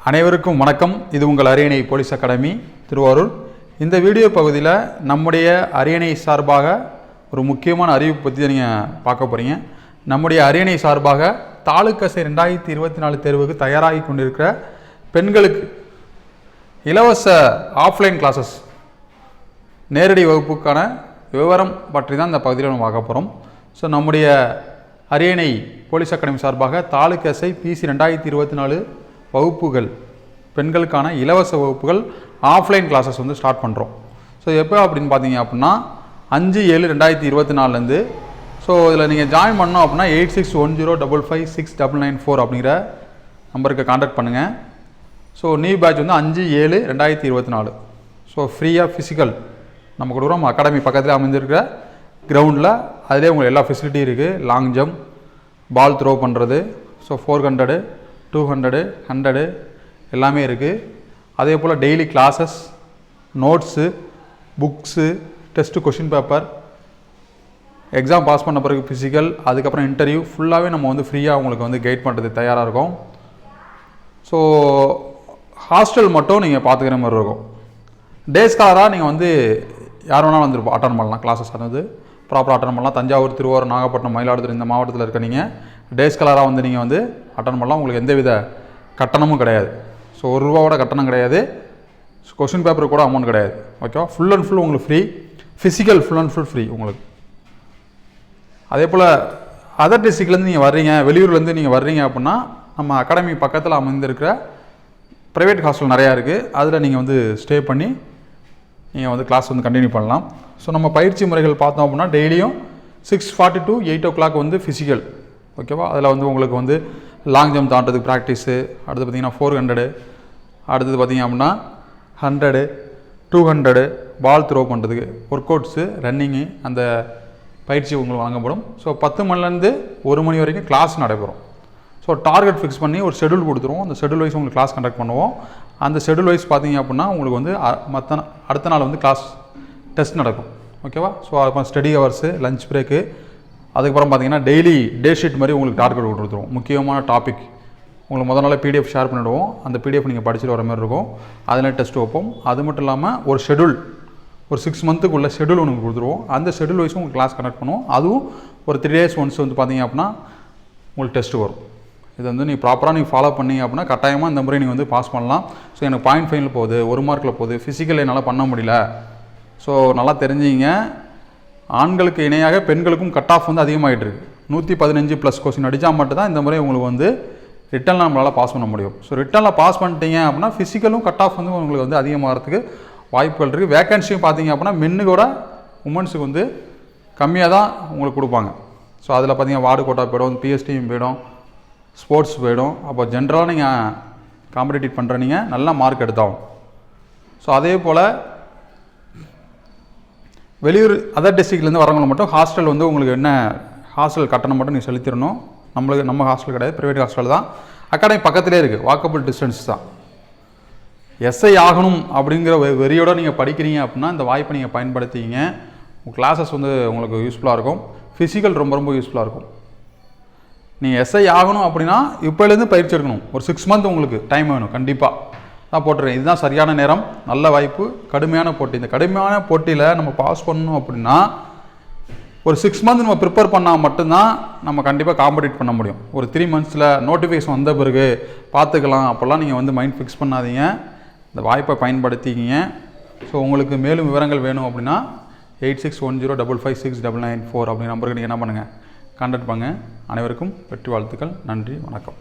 அனைவருக்கும் வணக்கம். இது உங்கள் அரியணை போலீஸ் அகாடமி திருவாரூர். இந்த வீடியோ பகுதியில் நம்முடைய அரியணை சார்பாக ஒரு முக்கியமான அறிவிப்பு பற்றி நீங்கள் பார்க்க போகிறீங்க நம்முடைய அரியணை சார்பாக தாலுக்கசை ரெண்டாயிரத்தி இருபத்தி நாலு தேர்வுக்கு தயாராகி கொண்டிருக்கிற பெண்களுக்கு இலவச ஆஃப்லைன் கிளாஸஸ் நேரடி வகுப்புக்கான விவரம் பற்றி தான் இந்த பகுதியில் நம்ம பார்க்க போகிறோம் ஸோ நம்முடைய அரியணை போலீஸ் அகாடமி சார்பாக தாலுக்கசை பிசி ரெண்டாயிரத்தி இருபத்தி நாலு வகுப்புகள் பெண்களுக்கான இலவச வகுப்புகள் ஆஃப்லைன் கிளாஸஸ் வந்து ஸ்டார்ட் பண்ணுறோம் ஸோ எப்போ அப்படின்னு பார்த்தீங்க அப்படின்னா அஞ்சு ஏழு ரெண்டாயிரத்தி இருபத்தி நாலுலேருந்து ஸோ இதில் நீங்கள் ஜாயின் பண்ணோம் அப்படின்னா eight six one zero double five six double nine four அப்படிங்கிற நம்பருக்கு காண்டாக்ட் பண்ணுங்கள் ஸோ நியூ பேட்ச் வந்து அஞ்சு ஏழு ரெண்டாயிரத்தி இருபத்தி நாலு. ஸோ ஃப்ரீயாக ஃபிசிக்கல் நம்ம கொடுக்குறோம் அகாடமி பக்கத்தில் அமைஞ்சிருக்கிற கிரவுண்டில் அதிலே உங்களுக்கு எல்லா ஃபெசிலிட்டியும் இருக்குது லாங் ஜம்ப் பால் த்ரோ பண்ணுறது so four hundred two hundred hundred எல்லாமே இருக்குது அதே போல் daily classes notes books test question paper exam pass பண்ண பிறகு ஃபிசிக்கல் அதுக்கப்புறம் இன்டர்வியூ ஃபுல்லாகவே நம்ம வந்து ஃப்ரீயாக உங்களுக்கு வந்து கைட் பண்ணுறது தயாராக இருக்கும். ஸோ ஹாஸ்டல் மட்டும் நீங்கள் பார்த்துக்கிற மாதிரி இருக்கும். டே ஸ்காலராக நீங்கள் வந்து யார் வேணாலும் வந்து அட்டன் பண்ணலாம் கிளாஸஸ் ஆனது. ப்ராப்பராக அட்டன் பண்ணலாம். தஞ்சாவூர் திருவாரூர் நாகப்பட்டினம் மயிலாடுதுறை இந்த மாவட்டத்தில் இருக்க நீங்கள் டே வந்து நீங்கள் வந்து அட்டன் பண்ணலாம். உங்களுக்கு எந்தவித கட்டணமும் கிடையாது. ஸோ ஒரு ரூபாவோட கட்டணம் கிடையாது. கொஷின் பேப்பருக்கு கூட அமௌண்ட் கிடையாது. ஓகேவா ஃபுல் அண்ட் ஃபுல் உங்களுக்கு free physical full and full free உங்களுக்கு. அதே போல் அதர் டிஸ்ட்ரிக்ட்லேருந்து நீங்கள் வர்றீங்க வெளியூர்லேருந்து நீங்கள் வர்றீங்க அப்படின்னா நம்ம அகாடமி பக்கத்தில் அமைந்திருக்கிற ப்ரைவேட் ஹாஸ்டல் நிறையா இருக்குது அதில் நீங்கள் வந்து ஸ்டே பண்ணி நீங்கள் வந்து கிளாஸ் வந்து கண்டினியூ பண்ணலாம். ஸோ நம்ம பயிற்சி முறைகள் பார்த்தோம் அப்படின்னா டெய்லியும் six forty to eight o'clock வந்து ஃபிசிக்கல் ஓகேவா அதில் வந்து உங்களுக்கு வந்து லாங் ஜம்ப் தாண்டதுக்கு ப்ராக்டிஸு அடுத்து பார்த்தீங்கன்னா ஃபோர் ஹண்ட்ரடு அடுத்தது பார்த்தீங்க அப்படின்னா hundred two hundred ball throw பண்ணுறதுக்கு ஒர்க் அவுட்ஸு ரன்னிங்கு அந்த பயிற்சி உங்களுக்கு வழங்கப்படும். ஸோ பத்து மணிலேருந்து ஒரு மணி வரைக்கும் கிளாஸ் நடைபெறும். ஸோ டார்கெட் ஃபிக்ஸ் பண்ணி ஒரு ஷெடியூல் கொடுத்துருவோம். அந்த ஷெடியூல் வைஸ் உங்களுக்கு கிளாஸ் கண்டக்ட் பண்ணுவோம். அந்த ஷெடியூல் வைஸ் பார்த்தீங்க அப்படின்னா உங்களுக்கு வந்து மற்ற அடுத்த நாள் வந்து கிளாஸ் டெஸ்ட் நடக்கும். ஓகேவா? ஸோ அதுக்கப்புறம் ஸ்டடி ஹவர்ஸு லஞ்ச் பிரேக்கு அதுக்கப்புறம் பார்த்தீங்கன்னா டெய்லி டே ஷீட் மாதிரி உங்களுக்கு டார்கெட் கொடுத்துருவோம். முக்கியமான டாபிக் உங்களுக்கு முதல் நாளே பிடிஎஃப் ஷேர் பண்ணிவிடுவோம் அந்த பிடிஎஃப் நீங்கள் படிச்சுட்டு வர மாதிரி இருக்கும். அதில் டெஸ்ட் வைப்போம். அது மட்டும் இல்லாமல் ஒரு ஷெடியூல் ஒரு சிக்ஸ் மந்த்துக்குள்ள ஷெடியூல் உங்களுக்கு கொடுத்துருவோம். அந்த ஷெடியூல் வைஸும் உங்களுக்கு கிளாஸ் கனெக்ட் பண்ணுவோம். அதுவும் ஒரு த்ரீ டேஸ் ஒன்ஸ் வந்து பார்த்தீங்க அப்படின்னா உங்களுக்கு டெஸ்ட் வரும். இது வந்து நீங்கள் ப்ராப்பராக நீங்கள் ஃபாலோ பண்ணீங்க அப்படின்னா கட்டாயமாக இந்த முறை நீங்கள் வந்து பாஸ் பண்ணலாம். ஸோ எனக்கு பாயிண்ட் ஃபைனல் போகுது ஒரு மார்க்கில் போகுது. ஃபிசிக்கல் என்னால் பண்ண முடியல. ஸோ நல்லா தெரிஞ்சுங்க. ஆண்களுக்கு இணையாக பெண்களுக்கும் கட் ஆஃப் வந்து அதிகமாகிட்டுருக்கு நூற்றி பதினஞ்சு ப்ளஸ் கொஸ்டின் அடித்தா மட்டும்தான் இந்த முறை உங்களுக்கு வந்து ரிட்டனில் நம்மளால் பாஸ் பண்ண முடியும். ஸோ ரிட்டனில் பாஸ் பண்ணிட்டீங்க அப்படின்னா ஃபிசிக்கலும் கட் ஆஃப் வந்து உங்களுக்கு வந்து அதிகமாகிறதுக்கு வாய்ப்புகள் இருக்குது வேக்கன்சியும் பார்த்தீங்க அப்படின்னா மென்னுக்கூட உமன்ஸுக்கு வந்து கம்மியாக தான் உங்களுக்கு கொடுப்பாங்க. ஸோ அதில் பார்த்தீங்கன்னா வார்டு கோட்டா போயிடும் பிஎஸ்டியும் போயிடும் ஸ்போர்ட்ஸ் போயிடும். அப்போ ஜென்ரலாக நீங்கள் காம்படிட்டிவ் பண்ணுற நீங்கள் நல்ல மார்க் எடுத்தாகும் ஸோ அதே போல் வெளியூர் அதர் டிஸ்ட்ரிக்ட்லேருந்து வரவங்களை மட்டும் ஹாஸ்டல் வந்து உங்களுக்கு என்ன ஹாஸ்டல் கட்டணம் மட்டும் நீங்கள் செலுத்திடணும். நம்மளுக்கு நம்ம ஹாஸ்டல் கிடையாது ப்ரைவேட் ஹாஸ்டல் தான். அகாடமி பக்கத்திலே இருக்குது வாக்கபிள் டிஸ்டன்ஸ் தான். எஸ்ஐ ஆகணும் அப்படிங்கிற வெ- வெறியோட நீங்கள் படிக்கிறீங்க அப்படின்னா இந்த வாய்ப்பை நீங்கள் பயன்படுத்திங்க. உங்கள் கிளாஸஸ் வந்து உங்களுக்கு யூஸ்ஃபுல்லாக இருக்கும். ஃபிசிக்கல் ரொம்ப ரொம்ப யூஸ்ஃபுல்லாக இருக்கும். நீங்கள் எஸ்ஐ ஆகணும் அப்படின்னா இப்போலேருந்து பயிற்சி எடுக்கணும். ஒரு சிக்ஸ் மந்த் உங்களுக்கு டைம் வேணும் கண்டிப்பாக நான் போட்டுறேன். இதுதான் சரியான நேரம். நல்ல வாய்ப்பு. கடுமையான போட்டி. இந்த கடுமையான போட்டியில் நம்ம பாஸ் பண்ணணும் அப்படின்னா ஒரு சிக்ஸ் மந்த் நம்ம ப்ரிப்பேர் பண்ணால் மட்டும்தான் நம்ம கண்டிப்பாக காம்படிட் பண்ண முடியும். ஒரு த்ரீ மந்த்ஸில் நோட்டிஃபிகேஷன் வந்த பிறகு பார்த்துக்கலாம். அப்போல்லாம் நீங்கள் வந்து மைண்ட் ஃபிக்ஸ் பண்ணாதீங்க. இந்த வாய்ப்பை பயன்படுத்திக்கிங்க. ஸோ உங்களுக்கு மேலும் விவரங்கள் வேணும் அப்படின்னா eight six one zero double five six double nine four அப்படிங்கிற நம்பருக்கு நீங்கள் என்ன பண்ணுங்கள் கான்டாக்ட் பண்ணுங்கள் அனைவருக்கும் வெற்றி வாழ்த்துக்கள். நன்றி. வணக்கம்.